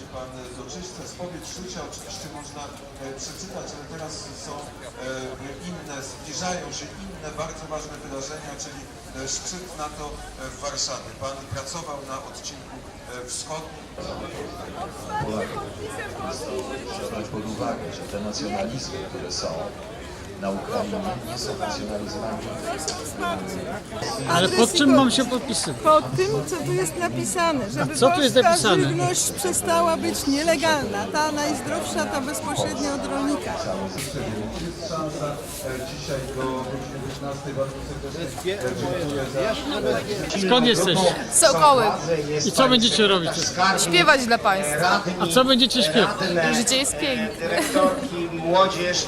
Dowodzi Pan z oczyśćca, spowiedź życia oczywiście można e, przeczytać, ale teraz są e, inne, zbliżają się inne bardzo ważne wydarzenia, czyli e, szczyt NATO w Warszawie. Pan pracował na odcinku wschodnim. Brać pod uwagę, że te nacjonalizmy, które są na Ukrainie, nie są nacjonalizmami Ale pod czym mam się podpisywać? po tym, co tu jest napisane, żeby co tu jest polska napisane? żywność przestała być nielegalna, ta najzdrowsza, ta bezpośrednio od rolnika. Dzisiaj do godziny 15. Bardzo serdecznie e, dziękuję za Skąd jesteś? Sokoły. I co będziecie robić? Śpiewać dla Państwa. A co będziecie śpiewać? Życie jest piękne. dyrektorki, młodzież.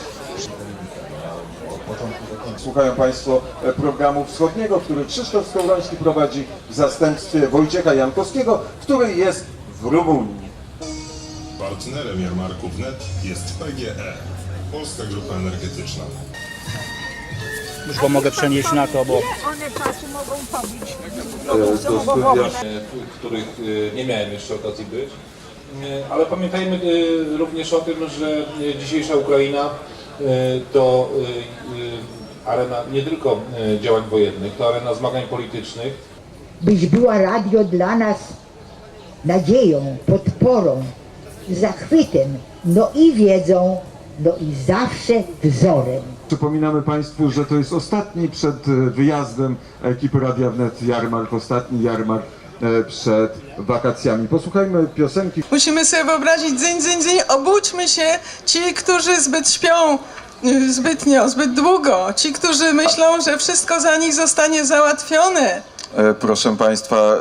od początku do końca. Słuchają Państwo e, programu wschodniego, który Krzysztof Skowroński prowadzi w zastępstwie Wojciecha Jankowskiego, który jest w Rumunii. Partnerem jarmarku wnet jest PGE, Polska Grupa Energetyczna. Już go mogę przenieść na to, bo One czasu mogą pobić. Do studia w których e, nie miałem jeszcze okazji być. E, Ale pamiętajmy e, również o tym, że e, dzisiejsza Ukraina e, to e, e, arena nie tylko e, działań wojennych, to arena zmagań politycznych, byś była radio dla nas nadzieją, podporą, zachwytem, no i wiedzą, no i zawsze wzorem. Przypominamy Państwu, że to jest ostatni przed e, wyjazdem ekipy Radia Wnet jarmark, ostatni jarmark e, przed wakacjami. Posłuchajmy piosenki. Musimy sobie wyobrazić dzień, dzień, dzień, obudźmy się, ci, którzy zbyt śpią zbytnio, zbyt długo, ci, którzy myślą, że wszystko za nich zostanie załatwione. E, Proszę Państwa, e,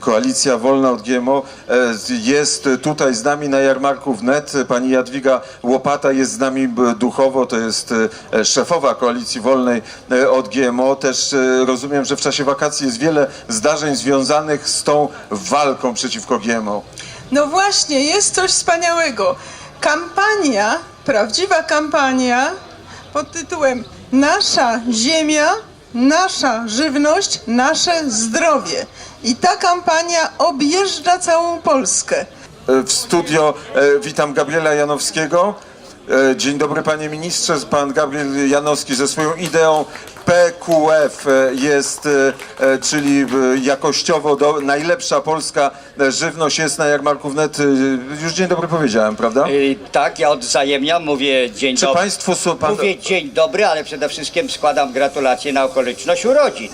Koalicja Wolna od GMO e, jest tutaj z nami na jarmarku wnet. Pani Jadwiga Łopata jest z nami duchowo, to jest e, szefowa Koalicji Wolnej e, od GMO. Też e, rozumiem, że w czasie wakacji jest wiele zdarzeń związanych z tą walką przeciwko GMO. No właśnie, jest coś wspaniałego. Kampania, prawdziwa kampania pod tytułem Nasza ziemia, nasza żywność, nasze zdrowie. I ta kampania objeżdża całą Polskę. E, W studio e, witam Gabriela Janowskiego. E, Dzień dobry panie ministrze. Pan Gabriel Janowski ze swoją ideą PQF e, jest, e, e, czyli jakościowo do, najlepsza polska żywność jest na jarmarku wnet. Już dzień dobry powiedziałem, prawda? Y, tak, ja odwzajemniam, mówię dzień Czy dobry. państwo są... Pan, Mówię dzień dobry, ale przede wszystkim składam gratulacje na okoliczność urodzin.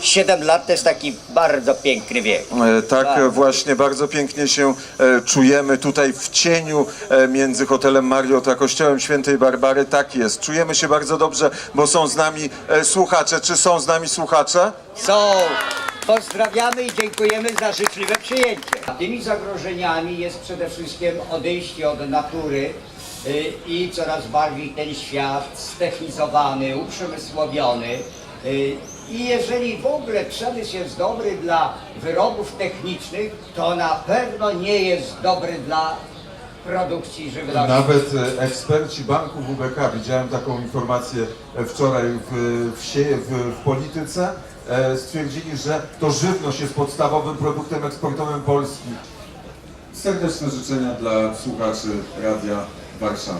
7 lat to jest taki bardzo piękny wiek. E, Tak, e, właśnie bardzo pięknie się e, czujemy tutaj w cieniu e, między hotelem Marriott a kościołem świętej Barbary. Tak jest, czujemy się bardzo dobrze, bo są z nami słuchacze. Czy są z nami słuchacze? Są. Pozdrawiamy i dziękujemy za życzliwe przyjęcie. Tymi zagrożeniami jest przede wszystkim odejście od natury i coraz bardziej ten świat stechnizowany, uprzemysłowiony. I jeżeli w ogóle przemysł jest dobry dla wyrobów technicznych, to na pewno nie jest dobry dla produkcji żywności. Nawet e, eksperci banku WBK, widziałem taką informację e, wczoraj w, w, sie- w, w polityce, e, stwierdzili, że to żywność jest podstawowym produktem eksportowym Polski. Serdeczne życzenia dla słuchaczy Radia Warszawa.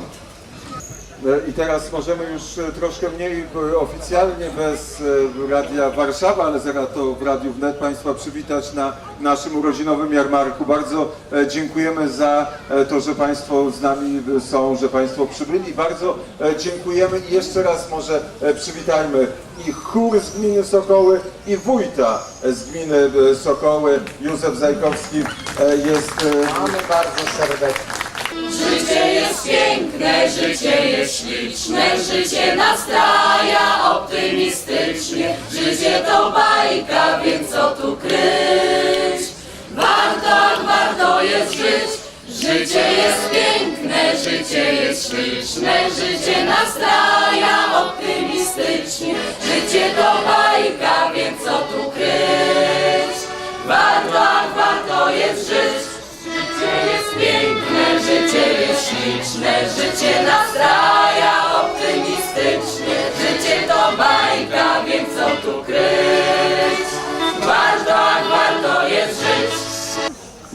E, I teraz możemy już e, troszkę mniej e, oficjalnie bez Radia Warszawa, ale zaraz to w Radiu Wnet Państwa przywitać na naszym urodzinowym jarmarku. Bardzo dziękujemy za to, że Państwo z nami są, że Państwo przybyli. Bardzo dziękujemy i jeszcze raz może przywitajmy i chór z gminy Sokoły i wójta z gminy Sokoły. Józef Zajkowski jest... Mamy bardzo serdecznie. Życie jest piękne, życie jest śliczne, życie nastraja optymistycznie. Życie to bajka, więc co tu kryć? Warto, warto jest żyć. Życie jest piękne, życie jest śliczne, życie nastraja optymistycznie. Życie to bajka,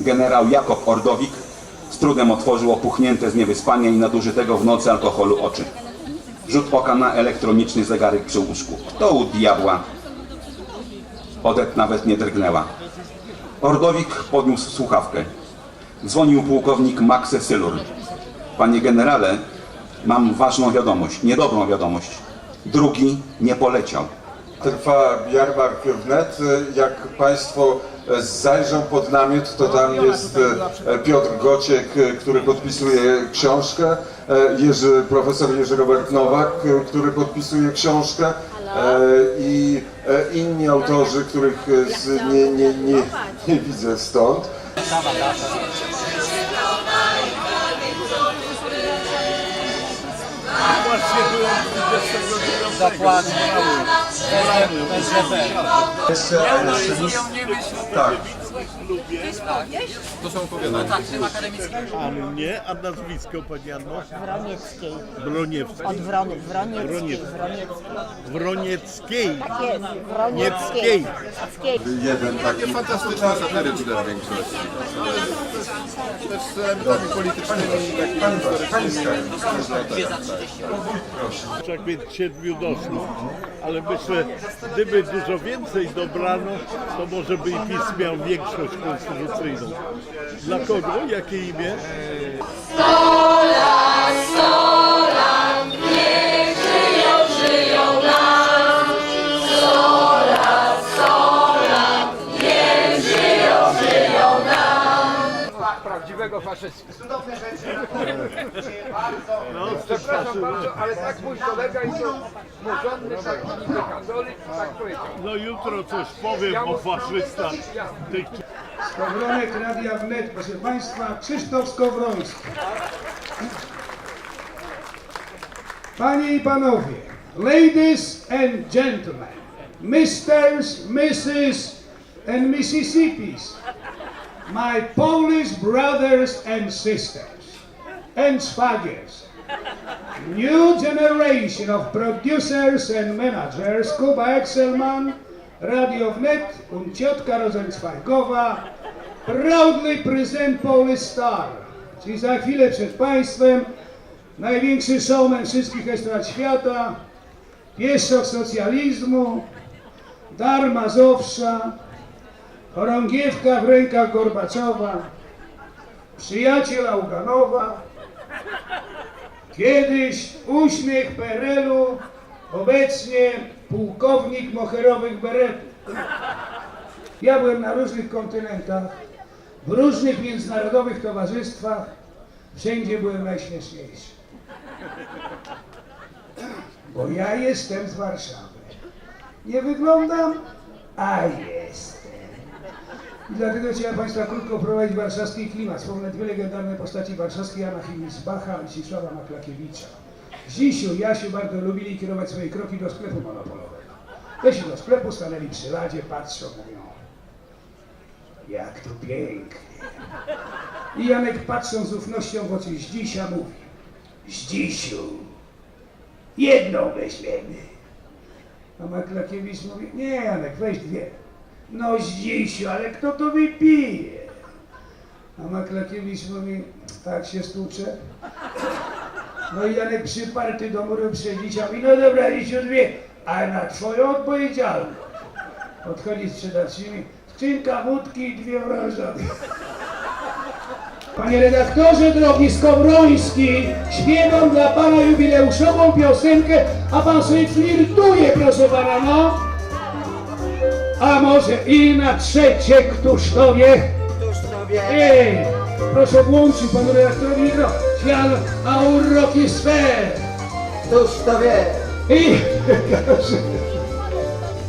generał Jakub Ordowik trudem otworzył opuchnięte z niewyspania i nadużytego w nocy alkoholu oczy. Rzut oka na elektroniczny zegarek przy łóżku. Kto u diabła? Odet nawet nie drgnęła. Ordowik podniósł słuchawkę. Dzwonił pułkownik Maxe Sylur. Panie generale, mam ważną wiadomość, niedobrą wiadomość. Drugi nie poleciał. Trwa jarmark wnet. Jak Państwo zajrzą pod namiot, to tam jest e, Piotr Gociek, e, który podpisuje książkę, e, Jerzy, profesor Jerzy Robert Nowak, który podpisuje książkę i inni autorzy, których z, nie, nie, nie, nie widzę stąd. Dokładnie. Jeszcze, tak. A mnie, a nazwisko pani Anno? Bronieckiej. Broniewskiej. Od Wrony, Wronieckiej. Broniewskiej. Wronieckiej. Tak jest, Nieckiej. Jeden taki. Fantastyczne satyry tutaj w większości. Też z elementami politycznymi, Pani, takimi pani historycznymi. Trzeba mieć siedmiu doszło. Ale myślę, gdyby dużo więcej dobrano, to może by i PiS miał większość konstytucyjną. Dla kogo? Jakie imię? Faszysty. Cudowne rzeczy. Dziękuję bardzo. No, Przepraszam bardzo, ale tak mój kolega i to niby katolik, tak powiedział. No jutro coś powiem o faszystach. Tych, Skowronek Radia Wnet, proszę Państwa, Krzysztof Skowroński. Panie i Panowie, Ladies and Gentlemen, Misters, Mrs. and Mississippis, my Polish brothers and sisters, and szwagiers, new generation of producers and managers, Kuba Excelman, Radio Wnet und Ciotka Rosenzweigowa, proudly present Polish Star. Czyli za chwilę przed Państwem największy showman wszystkich estrad świata, pieszczok socjalizmu, dar Mazowsza, chorągiewka w rękach Gorbaczowa, przyjaciel Auganowa, kiedyś uśmiech PRL-u, obecnie pułkownik moherowych beretów. Ja byłem na różnych kontynentach, w różnych międzynarodowych towarzystwach, wszędzie byłem najśmieszniejszy. Bo ja jestem z Warszawy. Nie wyglądam, a jestem. I dlatego chciałem Państwa krótko prowadzić warszawski klimat. Wspomnę dwie legendarne postaci warszawskie, Jana Himisbacha i Zdzisława Maklakiewicza. Zisiu Jasiu bardzo lubili kierować swoje kroki do sklepu monopolowego. Weszli do sklepu, stanęli przy ladzie, patrzą, mówią, jak tu pięknie. I Janek patrząc z ufnością w oczy Zdzisia mówi, Zdzisiu, jedną weźmiemy. A Maklakiewicz mówi, nie Janek, weź dwie. No Zdzisiu, ale kto to wypije? A Maklakiewicz mówi, tak się stłucze. No i Janek przyparty do muru przedzisia mówi, no dobra, Zdzisiu dwie, ale na twoją odpowiedzialność. Podchodzi sprzedawczyni, skrzynka wódki i dwie wrażone. Panie redaktorze drogi Skowroński, śpiewam dla pana jubileuszową piosenkę, a pan sobie flirtuje, proszę pana, no. A może i na trzecie, któż to wie? Ej, proszę włączyć panu redaktorowi mikro. Świat aurroki sfer. Któż to wie? I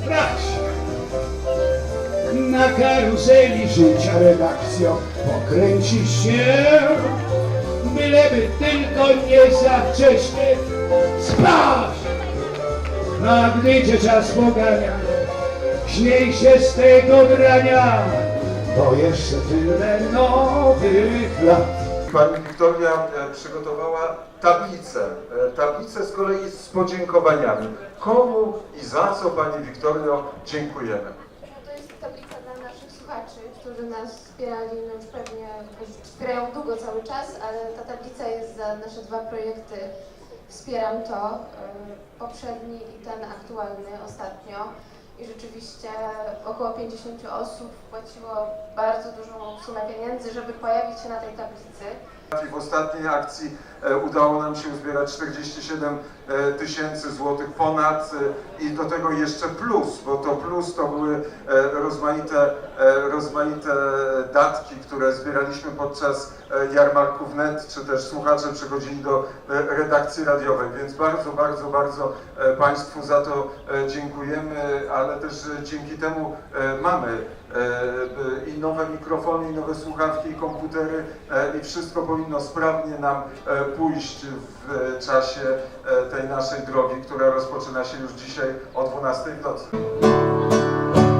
brać na karuzeli życia redakcją pokręcisz się, byleby tylko nie za wcześnie spać. A gdy cię czas pogania, śmiej się z tego grania, bo jeszcze tyle nowych lat. Pani Wiktoria e, przygotowała tablicę. E, Tablicę z kolei z podziękowaniami. Komu i za co Pani Wiktorio dziękujemy? To jest tablica dla naszych słuchaczy, którzy nas wspierali, no już pewnie wspierają długo cały czas, ale ta tablica jest za nasze dwa projekty. Wspieram to, y, poprzedni i ten aktualny ostatnio. I rzeczywiście około 50 osób wpłaciło bardzo dużą sumę pieniędzy, żeby pojawić się na tej tablicy. W ostatniej akcji udało nam się uzbierać 47 e, tysięcy złotych ponad e, i do tego jeszcze plus, bo to plus to były e, rozmaite, e, rozmaite datki, które zbieraliśmy podczas e, jarmarków net, czy też słuchacze przychodzili do e, redakcji radiowej, więc bardzo, bardzo, bardzo e, Państwu za to e, dziękujemy, ale też e, dzięki temu e, mamy e, e, i nowe mikrofony, i nowe słuchawki, i komputery e, i wszystko powinno sprawnie nam e, pójść w e, czasie e, tej naszej drogi, która rozpoczyna się już dzisiaj o 12 w nocy.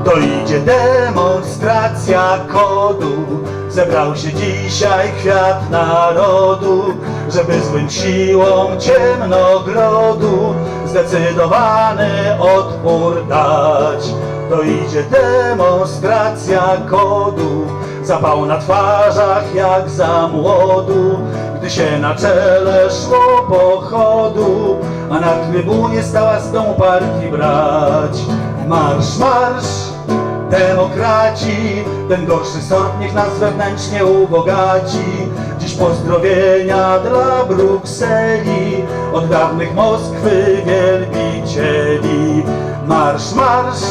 To idzie demonstracja kodu. Zebrał się dzisiaj kwiat narodu Żeby złym siłom ciemnogrodu Zdecydowany odpór dać. To idzie demonstracja kodu. Zapał na twarzach jak za młodu Gdy się na czele szło pochodu A na trybunie stała z tą partii brać. Marsz, marsz, demokraci Ten gorszy sort niech nas wewnętrznie ubogaci. Dziś pozdrowienia dla Brukseli Od dawnych Moskwy wielbicieli. Marsz, marsz,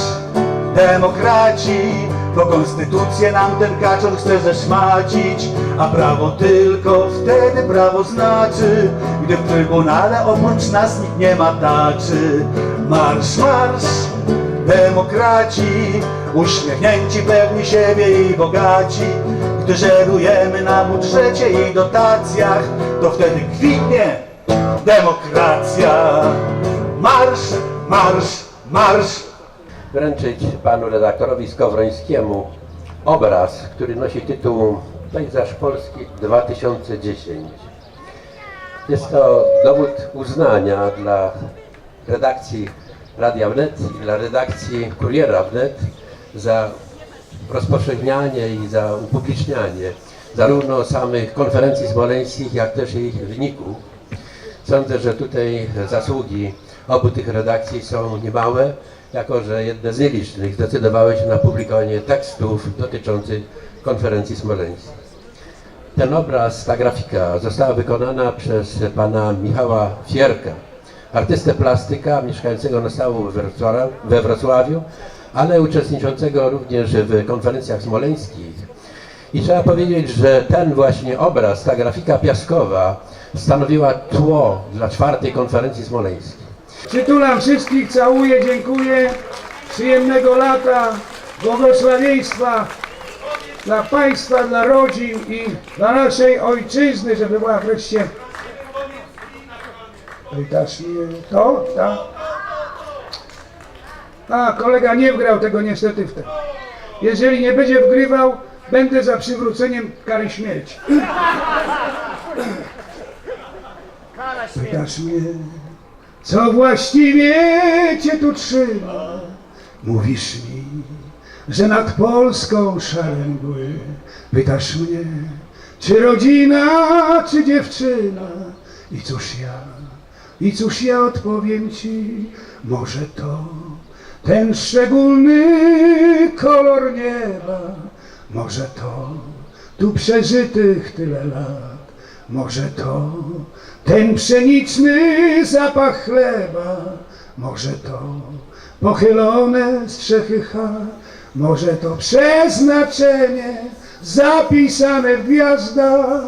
demokraci Bo konstytucję nam ten kaczor chce zeszmacić A prawo tylko wtedy prawo znaczy Gdy w trybunale oprócz nas nikt nie ma taczy. Marsz, marsz, demokraci Uśmiechnięci, pewni siebie i bogaci. Gdy żerujemy na budżecie i dotacjach To wtedy kwitnie demokracja. Marsz, marsz, marsz wręczyć panu redaktorowi Skowrońskiemu obraz, który nosi tytuł Pejzaż Polski 2010. Jest to dowód uznania dla redakcji Radia Wnet i dla redakcji Kuriera Wnet za rozpowszechnianie i za upublicznianie zarówno samych konferencji smoleńskich, jak też ich wyników. Sądzę, że tutaj zasługi obu tych redakcji są niemałe, jako że jedne z nielicznych zdecydowały się na publikowanie tekstów dotyczących konferencji smoleńskiej. Ten obraz, ta grafika została wykonana przez pana Michała Fierka, artystę plastyka mieszkającego na Wrocławiu, we Wrocławiu, ale uczestniczącego również w konferencjach smoleńskich. I trzeba powiedzieć, że ten właśnie obraz, ta grafika piaskowa stanowiła tło dla czwartej konferencji smoleńskiej. Przytulam wszystkich, całuję, dziękuję. Przyjemnego lata, błogosławieństwa dla Państwa, dla rodzin i dla naszej ojczyzny, żeby była wreszcie... Pytasz mnie to? Tak? A, kolega nie wgrał tego niestety w ten. Jeżeli nie będzie wgrywał, będę za przywróceniem kary śmierci. Pytasz mnie, co właściwie cię tu trzyma? Mówisz mi, że nad Polską szare. Pytasz mnie, czy rodzina, czy dziewczyna? I cóż ja, i cóż ja odpowiem ci? Może to ten szczególny kolor nieba, może to tu przeżytych tyle lat, może to ten pszeniczny zapach chleba, może to pochylone strzechy może to przeznaczenie zapisane w gwiazdach,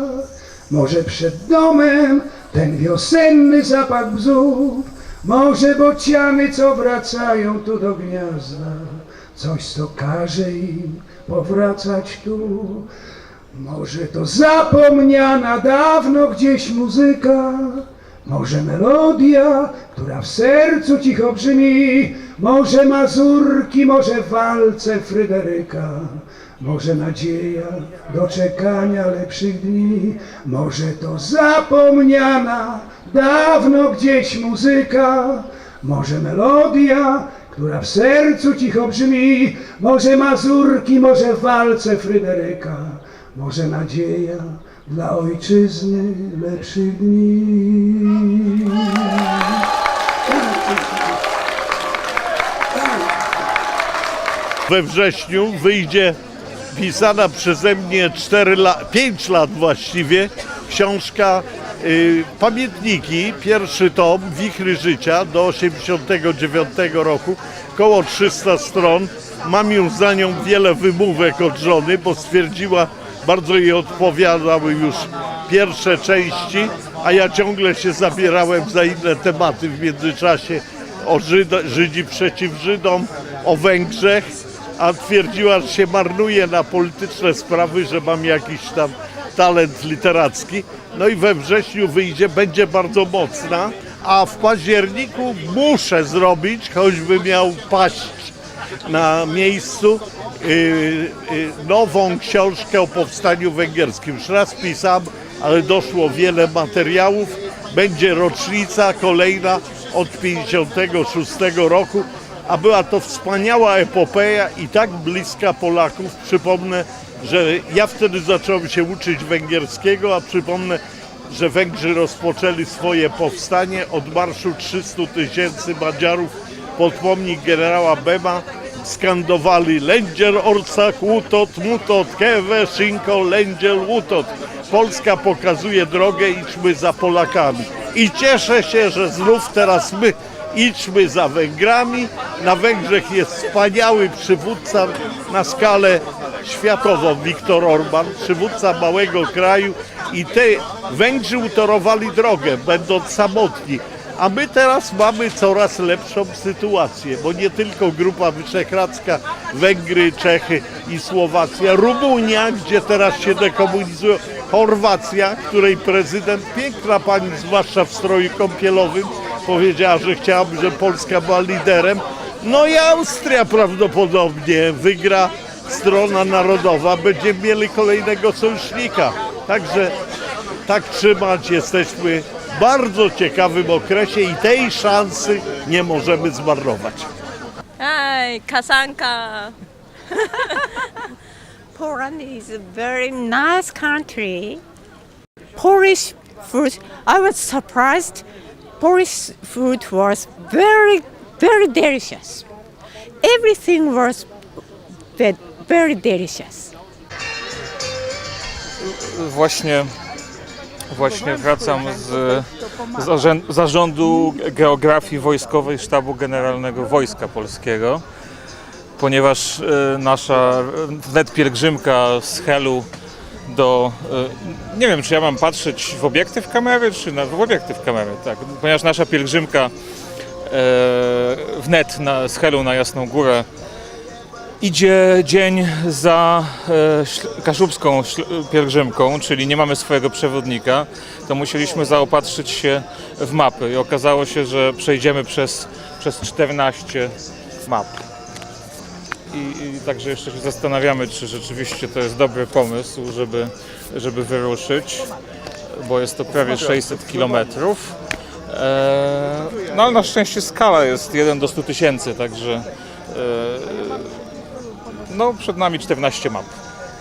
może przed domem ten wiosenny zapach bzów, może bociany, co wracają tu do gniazda, coś, co każe im powracać tu. Może to zapomniana dawno gdzieś muzyka, może melodia, która w sercu cicho brzmi, może mazurki, może walce Fryderyka, może nadzieja do czekania lepszych dni, może to zapomniana dawno gdzieś muzyka, może melodia, która w sercu cicho brzmi. Może mazurki, może walce Fryderyka, może nadzieja dla ojczyzny lepszych dni. We wrześniu wyjdzie pisana przeze mnie 4 la, 5 lat właściwie książka y, Pamiętniki, pierwszy tom Wichry Życia do 89 roku, koło 300 stron. Mam już za nią wiele wymówek od żony, bo stwierdziła, bardzo jej odpowiadały już pierwsze części, a ja ciągle się zabierałem za inne tematy w międzyczasie o Żydzi przeciw Żydom, o Węgrzech, a twierdziła, że się marnuje na polityczne sprawy, że mam jakiś tam talent literacki. No i we wrześniu wyjdzie, będzie bardzo mocna, a w październiku muszę zrobić, choćby miał paść na miejscu, yy, yy, nową książkę o powstaniu węgierskim. Już raz pisałem, ale doszło wiele materiałów. Będzie rocznica kolejna od 56 roku, a była to wspaniała epopeja i tak bliska Polaków. Przypomnę, że ja wtedy zacząłem się uczyć węgierskiego, a przypomnę, że Węgrzy rozpoczęli swoje powstanie od marszu 300 tysięcy Madziarów pod pomnik generała Bema skandowali Lędzier, Orsak, Łutot, Mutot, Kewe, Szynko, Lędziel, Łutot. Polska pokazuje drogę, idźmy za Polakami. I cieszę się, że znów teraz my idźmy za Węgrami. Na Węgrzech jest wspaniały przywódca na skalę światową, Viktor Orban, przywódca małego kraju i te Węgrzy utorowali drogę, będąc samotni. A my teraz mamy coraz lepszą sytuację, bo nie tylko Grupa Wyszehradzka, Węgry, Czechy i Słowacja, Rumunia, gdzie teraz się dekomunizują, Chorwacja, której prezydent, piękna pani, zwłaszcza w stroju kąpielowym, powiedziała, że chciałaby, żeby Polska była liderem. No i Austria prawdopodobnie wygra strona narodowa, będziemy mieli kolejnego sojusznika. Także tak trzymać, jesteśmy bardzo ciekawym okresie i tej szansy nie możemy zmarnować. Hi, Kasanka. Poland is a very nice country. Polish food, I was surprised. Polish food was very, very delicious. Everything was ve- very delicious. Właśnie, właśnie wracam z, z zarządu geografii wojskowej Sztabu Generalnego Wojska Polskiego, ponieważ e, nasza wnet pielgrzymka z Helu do, e, nie wiem czy ja mam patrzeć w obiektyw kamery, czy na, w obiektyw kamery, tak, ponieważ nasza pielgrzymka e, wnet z Helu na Jasną Górę Idzie dzień za e, kaszubską pielgrzymką, czyli nie mamy swojego przewodnika, to musieliśmy zaopatrzyć się w mapy i okazało się, że przejdziemy przez, przez 14 map. I, I także jeszcze się zastanawiamy, czy rzeczywiście to jest dobry pomysł, żeby, żeby wyruszyć, bo jest to prawie 600 kilometrów. E, no ale na szczęście skala jest 1 do 100 tysięcy, także e, no, przed nami 14 map.